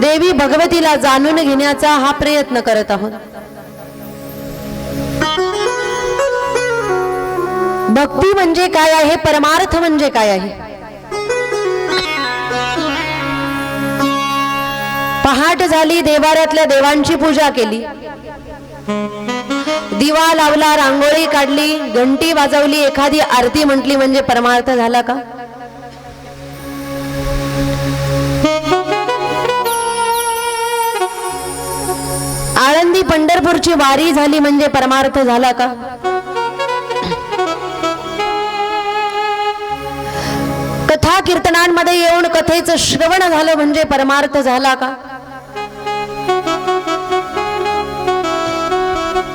देवी भगवतीला जाणून घेण्याचा हा प्रयत्न करत आहोत. भक्ती म्हणजे काय आहे? परमार्थ म्हणजे काय आहे? पहाट झाली देवाऱ्यातल्या देवांची पूजा केली. दिवा लावला रांगोळी काढली घंटी वाजवली एखादी आरती म्हटली म्हणजे परमार्थ झाला का? आळंदी पंढरपूरची वारी झाली म्हणजे परमार्थ झाला का? कथा कीर्तनांमध्ये येऊन कथेचं श्रवण झालं म्हणजे परमार्थ झाला का?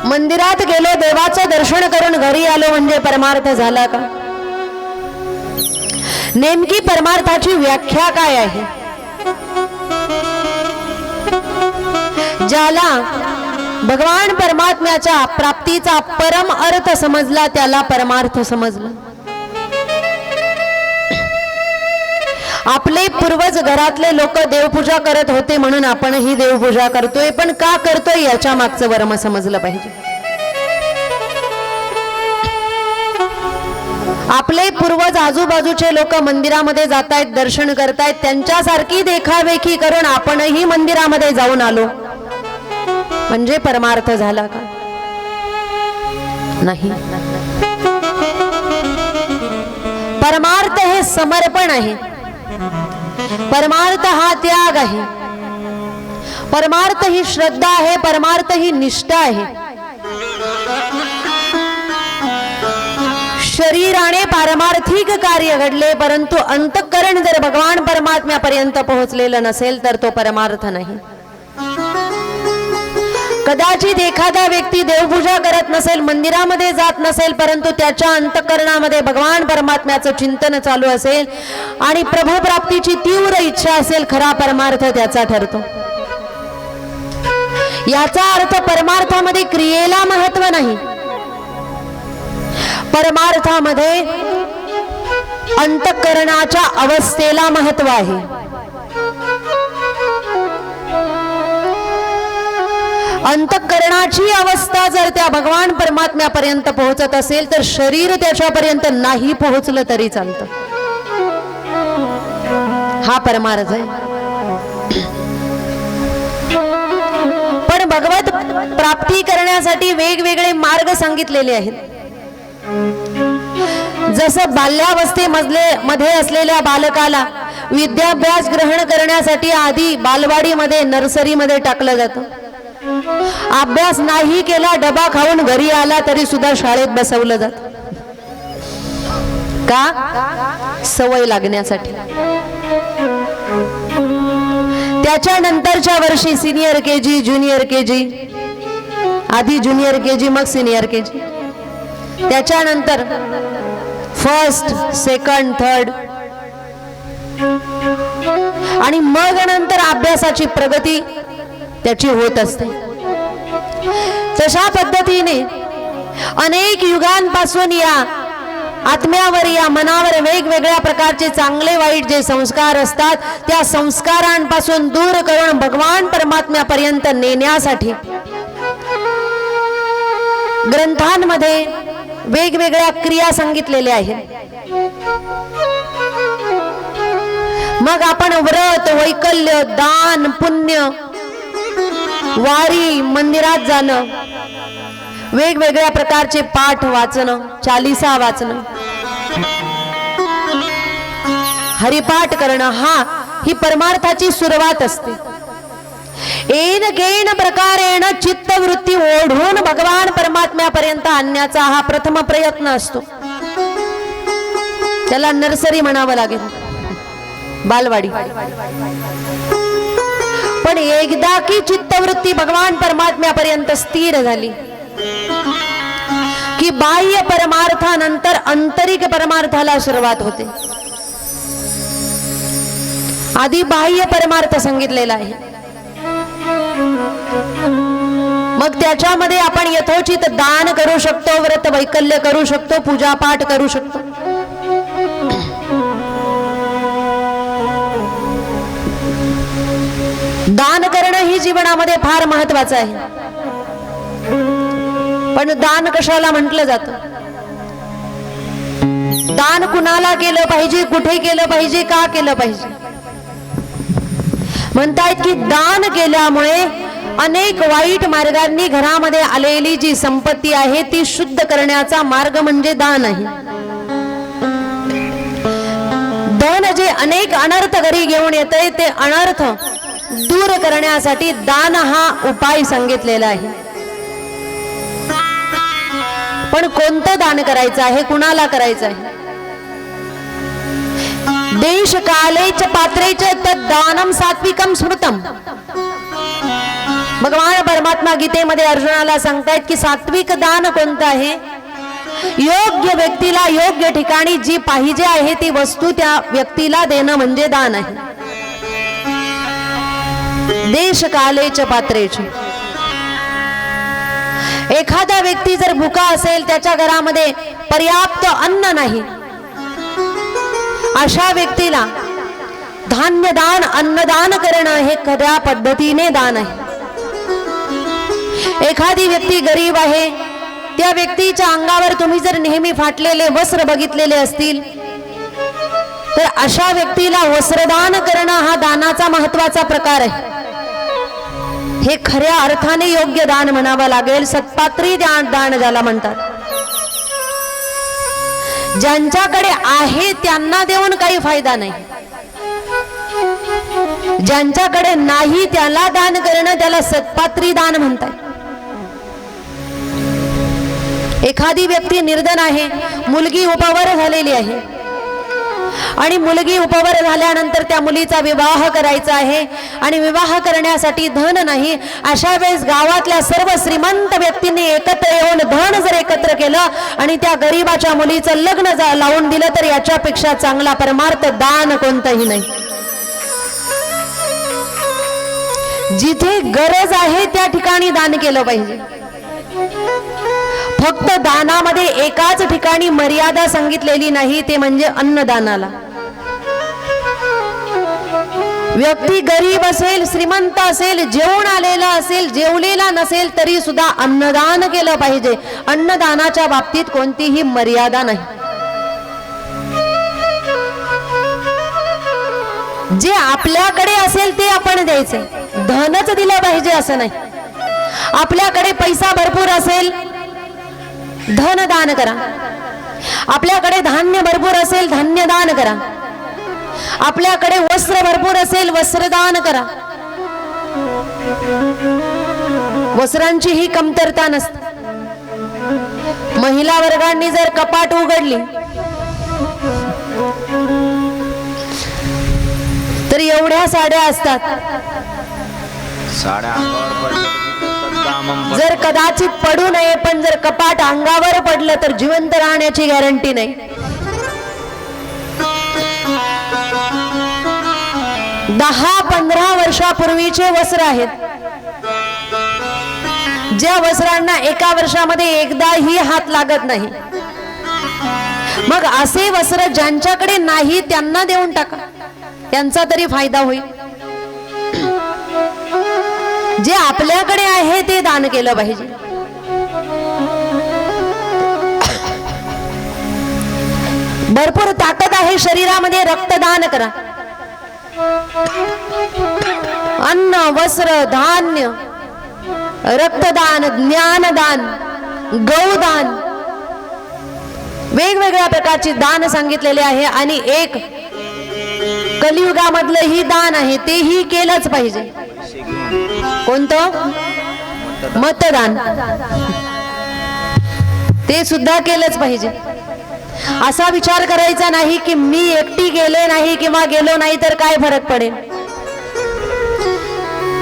मंदिरात गेलो देवाचं दर्शन करून घरी आलो म्हणजे परमार्थ झाला का? नेमकी परमार्थाची व्याख्या काय आहे? ज्याला भगवान परमात्म्याच्या प्राप्तीचा परम अर्थ समजला त्याला परमार्थ समजला. आपले पूर्वज घरातले लोक देवपूजा करत होते म्हणून आपणही देवपूजा करतोय पण का करतोय याच्या मागचं वर्म समजलं पाहिजे. आपले पूर्वज आजूबाजूचे लोक मंदिरामध्ये जात आहेत दर्शन करतायत त्यांच्यासारखी देखावेखी करून आपणही मंदिरामध्ये जाऊन आलो. म्हणजे परमार्थ झाला का? नाही. परमार्थ हे समर्पण आहे. परमार्थ हा त्याग आहे. परमार्थ ही श्रद्धा आहे परमार्थ ही निष्ठा आहे. शरीराने पारमार्थिक कार्य घडले परंतु अंतःकरण जर भगवान परमात्म्यापर्यंत पोहोचलेलं नसेल तर तो परमार्थ नाही. कदाचित एखादा व्यक्ती देवपूजा करत नसेल मंदिरामध्ये जात नसेल परंतु त्याच्या अंतकरणामध्ये भगवान परमात्म्याचं चिंतन चालू असेल आणि प्रभूप्राप्तीची तीव्र इच्छा असेल खरा परमार्थ त्याचा ठरतो. याचा अर्थ परमार्थामध्ये क्रियेला महत्त्व नाही. परमार्थामध्ये अंतकरणाच्या अवस्थेला महत्त्व आहे. अंतकरणाची अवस्था जर त्या भगवान परमात्म्यापर्यंत पोहोचत असेल तर शरीर त्याच्यापर्यंत नाही पोहोचलं तरी चालतं. हा परमार्थ आहे. पण भगवत प्राप्ती करण्यासाठी वेगवेगळे मार्ग सांगितलेले आहेत. जसं बाल्यावस्थेमधले मध्ये असलेल्या बालकाला विद्याभ्यास ग्रहण करण्यासाठी आधी बालवाडीमध्ये नर्सरीमध्ये टाकलं जातं. अभ्यास नाही केला डबा खाऊन घरी आला तरी सुद्धा शाळेत बसवलं जात. का? सवय लागण्यासाठी. त्याच्यानंतरच्या वर्षी senior K G junior K जी आधी ज्युनियर के जी मग सिनियर के जी त्याच्यानंतर फर्स्ट सेकंड थर्ड आणि मग नंतर अभ्यासाची प्रगती त्याची होत असते. तशा पद्धतीने अनेक युगांपासून या आत्म्यावर या मनावर वेगवेगळ्या प्रकारचे चांगले वाईट जे संस्कार असतात त्या संस्कारांपासून दूर करून भगवान परमात्म्यापर्यंत नेण्यासाठी ग्रंथांमध्ये वेगवेगळ्या क्रिया सांगितलेल्या आहेत. मग आपण व्रत वैकल्य दान पुण्य वारी मंदिरात जाणं. वेगवेगळ्या प्रकारचे पाठ वाचणं चालिसा वाचणं. हरिपाठ करणं हा ही परमार्थाची सुरुवात असते. एन गेन प्रकारेण चित्तवृत्ती ओढून भगवान परमात्म्यापर्यंत आणण्याचा हा प्रथम प्रयत्न असतो. त्याला नर्सरी म्हणावं लागेल. बालवाडी. पण एकदा की चित्तवृत्ती भगवान परमात्म्यापर्यंत स्थिर झाली. की बाह्य परमार्थानंतर आंतरिक परमार्थाला सुरुवात होते. आधी बाह्य परमार्थ सांगितलेला आहे. मग त्याच्यामध्ये आपण यथोचित दान करू शकतो व्रत वैकल्य करू शकतो पूजा पाठ करू शकतो. दान करणं ही जीवनामध्ये फार महत्वाचं आहे. पण दान कशाला म्हटलं जात? दान कुणाला केलं पाहिजे कुठे केलं पाहिजे का केलं पाहिजे? म्हणतायत की दान केल्यामुळे अनेक वाईट मार्गांनी घरामध्ये आलेली जी संपत्ती आहे ती शुद्ध करण्याचा मार्ग म्हणजे दान आहे धन जे अनेक अनर्थ घरी घेऊन येत ते अनर्थ दूर करण्यासाठी दान हा उपाय सांगितलेला आहे. पण कोणतं दान करायचं आहे? कुणाला करायचं आहे? देश कालेच पात्रेच तद दानम सात्विकम स्मृतम. भगवान परमात्मा गीतेमध्ये अर्जुनाला सांगतायत की सात्विक दान कोणतं आहे? योग्य व्यक्तीला योग्य ठिकाणी जी पाहिजे आहे ती वस्तू त्या व्यक्तीला देणं म्हणजे दान आहे. देश कालेच पात्रेची. एखादा व्यक्ती जर भुका असेल त्याच्या घरामध्ये पर्याप्त अन्न नाही. अशा व्यक्तीला धान्य दान अन्नदान करणं हे खऱ्या पद्धतीने दान आहे. एखादी व्यक्ती गरीब आहे त्या व्यक्तीच्या अंगावर तुम्ही जर नेहमी फाटलेले वस्त्र बघितलेले असतील तर अशा व्यक्तीला वस्त्रदान करणं हा दानाचा महत्त्वाचा प्रकार आहे. हे खऱ्या अर्थाने योग्य दान म्हणावं लागेल. सत्पात्री दान दान ज्याला म्हणतात. ज्यांच्याकडे आहे त्यांना देऊन काही फायदा नाही. ज्यांच्याकडे नाही त्याला दान करणं त्याला सत्पात्री दान म्हणतात. एखादी व्यक्ती निर्धन आहे मुलगी उपवर झालेली आहे. आणि मुलगी उपवर झाल्यानंतर त्या मुलीचा विवाह करायचा आहे. आणि विवाह करण्यासाठी धन नाही. अशा वेळेस गावातल्या सर्व श्रीमंत व्यक्तींनी एकत्र येऊन धन जर एकत्र केलं आणि त्या गरीबाच्या मुलीचं लग्न लावून दिलं तर याच्यापेक्षा चांगला परमार्थ दान कोणतंही नाही. जिथे गरज आहे त्या ठिकाणी दान केलं पाहिजे. फक्त दानामध्ये एकाच ठिकाणी मर्यादा सांगितलेली नाही ते म्हणजे अन्नदानाला. व्यक्ती गरीब असेल श्रीमंत असेल जेवण आलेला असेल जेवलेला नसेल तरी सुद्धा अन्नदान केलं पाहिजे. अन्नदानाच्या बाबतीत कोणतीही मर्यादा नाही. जे आपल्याकडे असेल ते आपण द्यायचे. धनच दिलं पाहिजे असं नाही. आपल्याकडे पैसा भरपूर असेल धन दान करा. आपल्याकडे धान्य भरपूर असेल धान्य दान करा. आपल्याकडे वस्त्र भरपूर असेल वस्त्रदान करा. वस्त्रांची ही कमतरता नसते. महिला वर्गांनी जर कपाट उघडली तर एवढ्या साड्या असतात. साड्या कदाचित पडू नये पण जर कपाट अंगावर पडलं तर जिवंत राहण्याची गॅरंटी नाही. दहा पंधरा वर्षापूर्वीचे वस्त्र आहेत. ज्या वस्त्रांना एका वर्षामध्ये एकदाही हात लागत नाही. मग असे वस्त्र ज्यांच्याकडे नाही त्यांना देऊन टाका. त्यांचा तरी फायदा होईल. जे आपल्याकडे आहे ते दान केलं पाहिजे. भरपूर ताकद आहे शरीरामध्ये रक्तदान करा. अन्न वस्त्र धान्य रक्तदान ज्ञानदान गौदान वेगवेगळ्या प्रकारचे दान सांगितलेले आहे आणि एक कलियुगामधलं ही दान आहे तेही केलंच पाहिजे. कोणतं? मतदान. ते सुद्धा केलंच पाहिजे. असा विचार करायचा नाही की मी एकटी गेले नाही किंवा गेलो नाही तर काय फरक पडेल?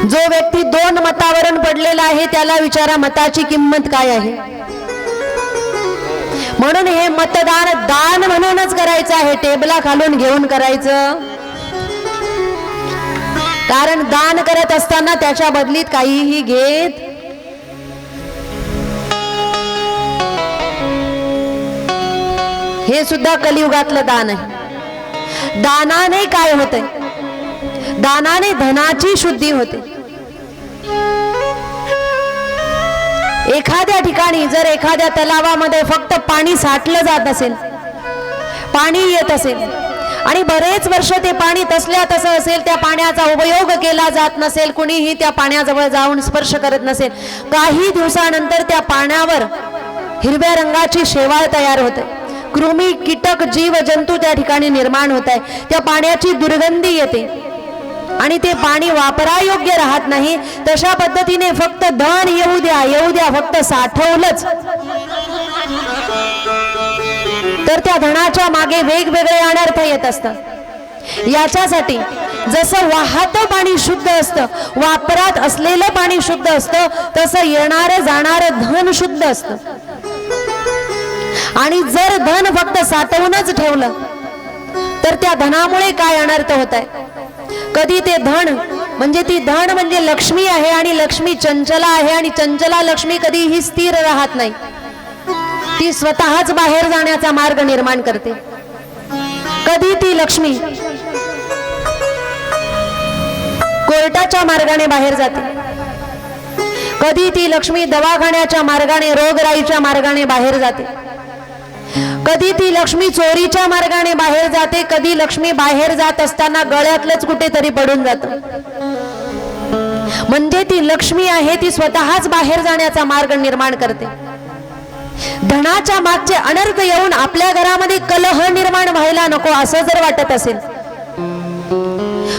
जो व्यक्ती दोन मतावरून पडलेला आहे त्याला विचारा मताची किंमत काय आहे? म्हणून हे मतदान दान म्हणूनच करायचं आहे. टेबला खालून घेऊन करायचं. कारण दान करत असताना त्याच्या बदलीत काहीही घेत हे सुद्धा कलियुगातलं दान आहे. दानाने काय होतंय दानाने धनाची शुद्धी होते. एखाद्या ठिकाणी जर एखाद्या तलावामध्ये फक्त पाणी साठलं जात असेल पाणी येत असेल आणि बरेच वर्ष ते पाणी तसल्या तसं असेल त्या पाण्याचा उपयोग केला जात नसेल कुणीही त्या पाण्याजवळ जाऊन स्पर्श करत नसेल. काही दिवसानंतर त्या पाण्यावर हिरव्या रंगाची शेवाळ तयार होते. कृमी कीटक जीव जंतू त्या ठिकाणी निर्माण होत आहे. त्या पाण्याची दुर्गंधी येते. आणि ते पाणी वापरायोग्य राहत नाही. तशा पद्धतीने फक्त धन येऊ द्या येऊ द्या फक्त साठवलंच. तर त्या धनाच्या मागे वेगवेगळे अनर्थ येत असतात. याच्यासाठी जसं वाहतं पाणी शुद्ध असतं वापरात असलेलं पाणी शुद्ध असतं तसं येणारं जाणारं धन शुद्ध असतं. आणि जर धन फक्त साठवूनच ठेवलं तर त्या धनामुळे काय अनर्थ होत आहे? कधी ते धन म्हणजे ती धन म्हणजे लक्ष्मी आहे आणि लक्ष्मी चंचला आहे आणि चंचला लक्ष्मी कधीही स्थिर राहत नाही. ती स्वतःच बाहेर जाण्याचा मार्ग निर्माण करते. कधी ती लक्ष्मी कोर्टाच्या मार्गाने बाहेर जाते. कधी ती लक्ष्मी दवाखान्याच्या मार्गाने रोगराईच्या मार्गाने बाहेर जाते. कधी ती लक्ष्मी चोरीच्या मार्गाने बाहेर जाते कधी लक्ष्मी बाहेर जात असताना गळ्यातलंच कुठेतरी पडून जात. म्हणजे ती लक्ष्मी आहे ती स्वतःच बाहेर जाण्याचा मार्ग निर्माण करते. धनाच्या मागचे अनर्थ येऊन आपल्या घरामध्ये कलह निर्माण व्हायला नको असं जर वाटत असेल.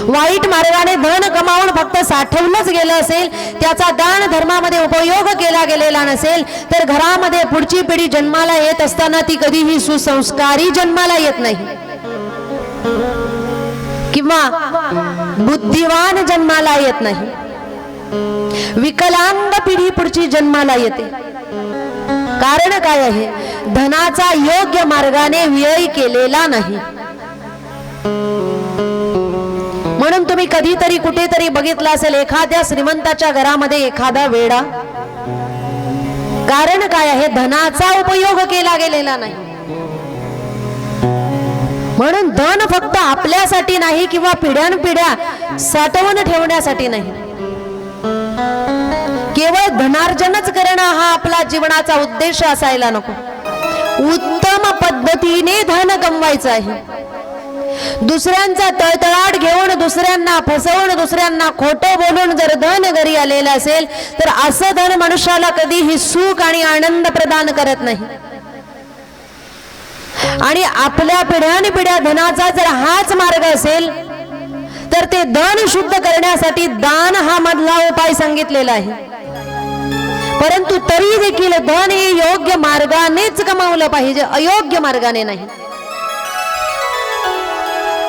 वाईट मार्गाने धन कमावून फक्त साठवलंच गेलं असेल त्याचा दान धर्मामध्ये उपयोग केला गेलेला नसेल तर घरामध्ये पुढची पिढी जन्माला येत असताना ती कधीही सुसंस्कारी जन्माला येत नाही. किंवा बुद्धिवान जन्माला येत नाही. विकलांग पिढी पुढची जन्माला येते. कारण काय आहे? धनाचा योग्य मार्गाने व्यय केलेला नाही. म्हणून तुम्ही कधीतरी कुठेतरी बघितलं असेल एखाद्या श्रीमंताच्या घरामध्ये एखादा वेडा. कारण काय आहे? धनाचा उपयोग केला गेलेला नाही. म्हणून धन फक्त आपल्यासाठी नाही किंवा पिढ्यानपिढ्या साठवून ठेवण्यासाठी नाही. केवळ धनार्जनच करणं हा आपला जीवनाचा उद्देश असायला नको. उत्तम पद्धतीने धन गमवायचं आहे. दुसऱ्यांचा तळतळाट घेऊन दुसऱ्यांना फसवून दुसऱ्यांना खोटं बोलून जर धन घरी आलेलं असेल तर असं धन मनुष्याला कधीही सुख आणि आनंद प्रदान करत नाही. आणि आपल्या पिढ्याने पिढ्या धनाचा जर हाच मार्ग असेल तर ते धन शुद्ध करण्यासाठी दान हा मधला उपाय सांगितलेला आहे. परंतु तरी देखील धन हे योग्य मार्गानेच कमावलं पाहिजे अयोग्य मार्गाने नाही.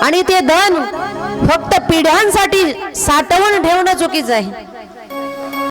आणि ते धन फक्त पिढ्यांसाठी साठवून ठेवणं चुकीचं आहे.